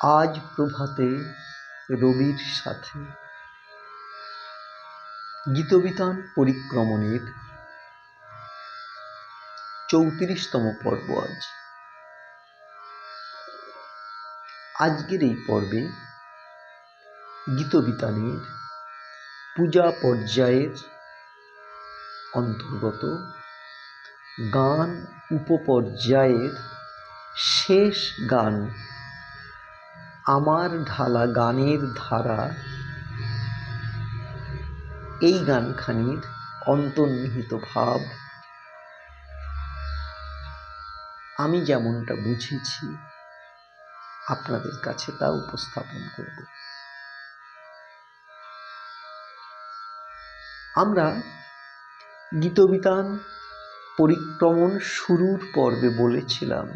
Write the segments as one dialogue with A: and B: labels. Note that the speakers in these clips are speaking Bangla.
A: আজ প্রভাতে রবির সাথে। গীতবিতান পরিক্রমণের চৌত্রিশতম পর্ব আজ। আজকের এই পর্বে গীতবিতানের পূজা পর্যায়ের অন্তর্গত গান উপপর্যায়ের শেষ গান আমার ঢালা গানের ধারা। এই গানখানির অন্তর্নিহিত ভাব। আমি যেমনটা বুঝেছি, আপনাদের কাছে তা উপস্থাপন করব। আমরা গীতবিতান পরিক্রমণ শুরুর পর্বে বলেছিলাম,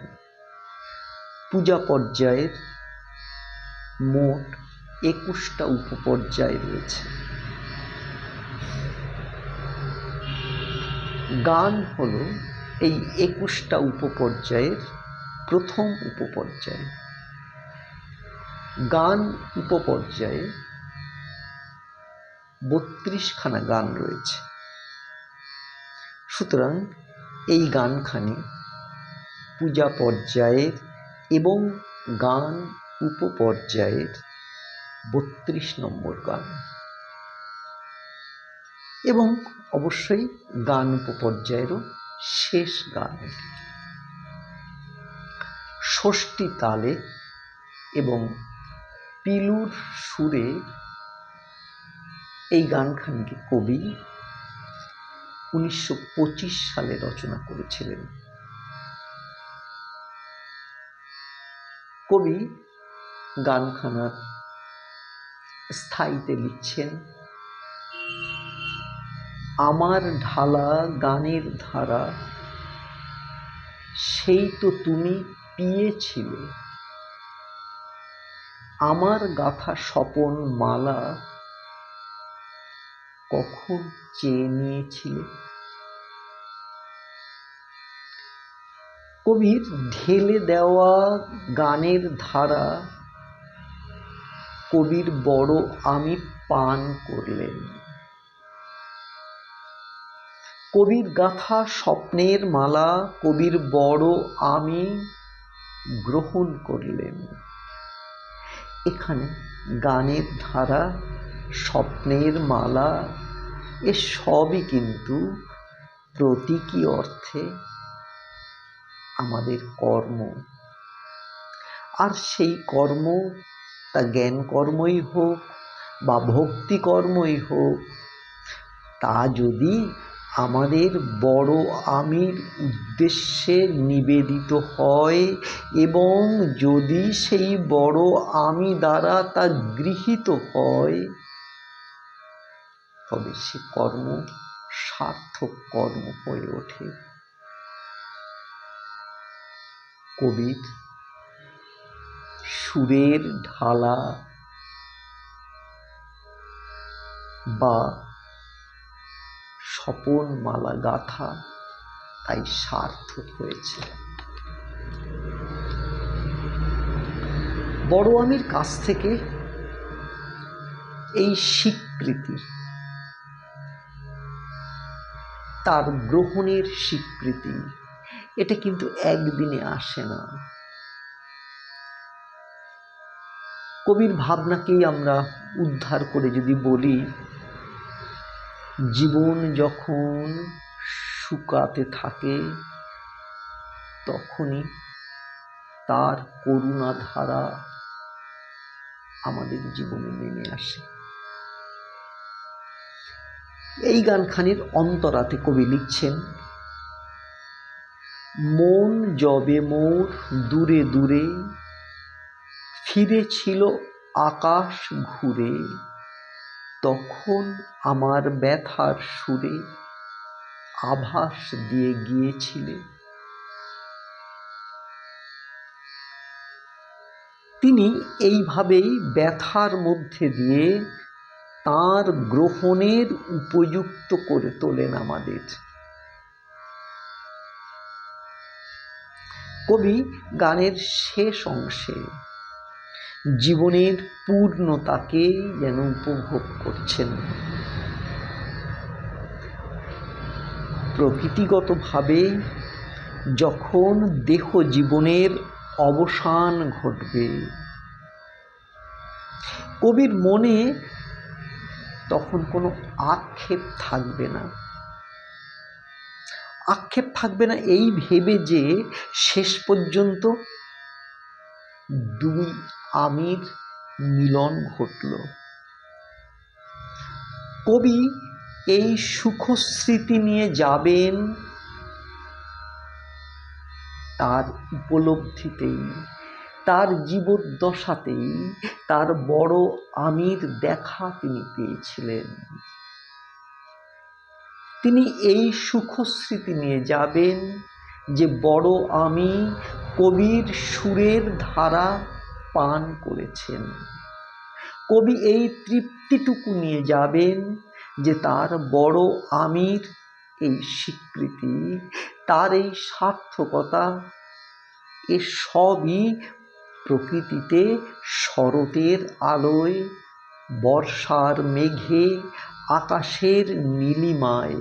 A: পূজা পর্যায়ের মোট একুশটা উপপর্যায় রয়েছে। গান হলো এই একুশটা উপপর্যায়ের প্রথম উপপর্যায়। গান উপপর্যায়ে বত্রিশখানা গান রয়েছে। সুতরাং এই গানখানি পূজা পর্যায়ের এবং গান উপপর্যায়ের বত্রিশ নম্বর গান। এবং অবশ্যই গান উপপর্যায়েরও শেষ গান। ষষ্ঠী তালে এবং পিলুর সুরে এই গানখানিকে কবি উনিশশো পঁচিশ সালে রচনা করেছিলেন। কবি গানখানার স্থায়ীতে লিখছেন। আমার ঢালা গানের ধারা, সেই তো তুমি পিয়েছিলে। আমার গাথা স্বপন মালা কখন চেয়ে নিয়েছিলে? কবির ঢেলে দেওয়া গানের ধারা কবির বড় আমি পান করলেন। কবির গাথা স্বপ্নের মালা, কবির বড় আমি গ্রহণ করলেন। এখানে গানের ধারা, স্বপ্নের মালা, এ সবই কিন্তু প্রতীকী অর্থে আমাদের কর্ম। আর সেই কর্ম তা জ্ঞান কর্মই হোক বা ভক্তি কর্মই হোক, তা যদি আমাদের বড় আমির উদ্দেশ্যে নিবেদিত হয় এবং যদি সেই বড় আমি দ্বারা তা গৃহীত হয়, তবে সে কর্ম সার্থক কর্ম হয়ে ওঠে। কবির সুরের ঢালা বা স্বপন মালা গাথা তাই সার্থক হয়েছে। বড় আমির কাছ থেকে এই স্বীকৃতি, তার গ্রহণের স্বীকৃতি, এটা কিন্তু একদিনে আসে না। কবির ভাবনাকেই আমরা উদ্ধার করে যদি বলি, জীবন যখন শুকাতে থাকে, তখনই তার করুণা ধারা আমাদের জীবনে নেমে আসে। এই গানখানির অন্তরাতে কবি লিখছেন, মন যবে মোর দূরে দূরে ফিরেছিল আকাশ ঘুরে। তখন আমার ব্যথার সুরে আভাস দিয়ে গিয়েছিলে। তিনি এইভাবেই ব্যথার মধ্যে দিয়ে তার গ্রহণের উপযুক্ত করে তোলেন আমাদের। কবি গানের শেষ অংশে জীবনের পূর্ণতাকে যেন উপভোগ করছেন। প্রকৃতিগতভাবে যখন দেহ জীবনের অবসান ঘটবে, কবির মনে তখন কোনো আক্ষেপ থাকবে না। আক্ষেপ থাকবে না এই ভেবে যে শেষ পর্যন্ত দুই আমির মিলন ঘটল। কবি এই সুখস্মৃতি নিয়ে যাবেন তার উপলব্ধিতেই, তার জীবদ্দশাতেই, তার বড় আমির দেখা তিনি পেয়েছিলেন। তিনি এই সুখস্মৃতি নিয়ে যাবেন যে বড় আমি কবির সুরের ধারা পান করেছেন। কবি এই তৃপ্তিটুকু নিয়ে যাবেন যে তার বড় আমির এই স্বীকৃতি, তার এই সার্থকতা এ সবই প্রকৃতিতে শরতের আলোয়, বর্ষার মেঘে, আকাশের নীলিমায়,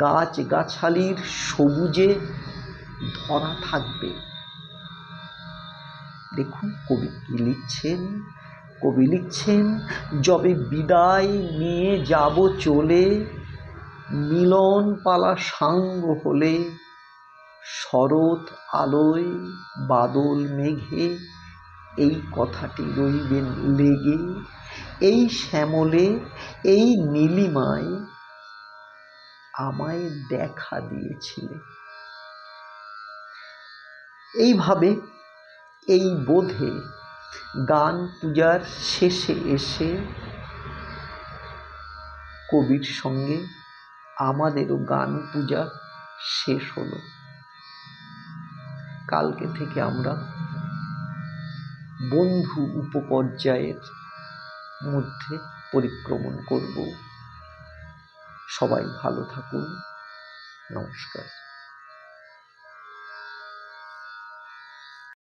A: গাছ গাছালির সবুজে ধরা থাকবে। দেখুন, কবি কি লিখছেন? কবি লিখছেন, যবে বিদায় নিয়ে যাব চলে, মিলন পালা সাঙ্গ হলে, শরৎ আলোয় বাদল মেঘে, এই কথাটি রইবেন লেগে, এই শ্যামলে, এই নীলিমায় আমায় দেখা দিয়েছিলে। এইভাবে এই বোধে গান পূজার শেষে এসে কবির সঙ্গে আমাদেরও গান পূজা শেষ হলো। কালকে থেকে আমরা বন্ধু উপপর্যায়ের মধ্যে পরিক্রমণ করব। সবাই ভালো থাকুন। নমস্কার।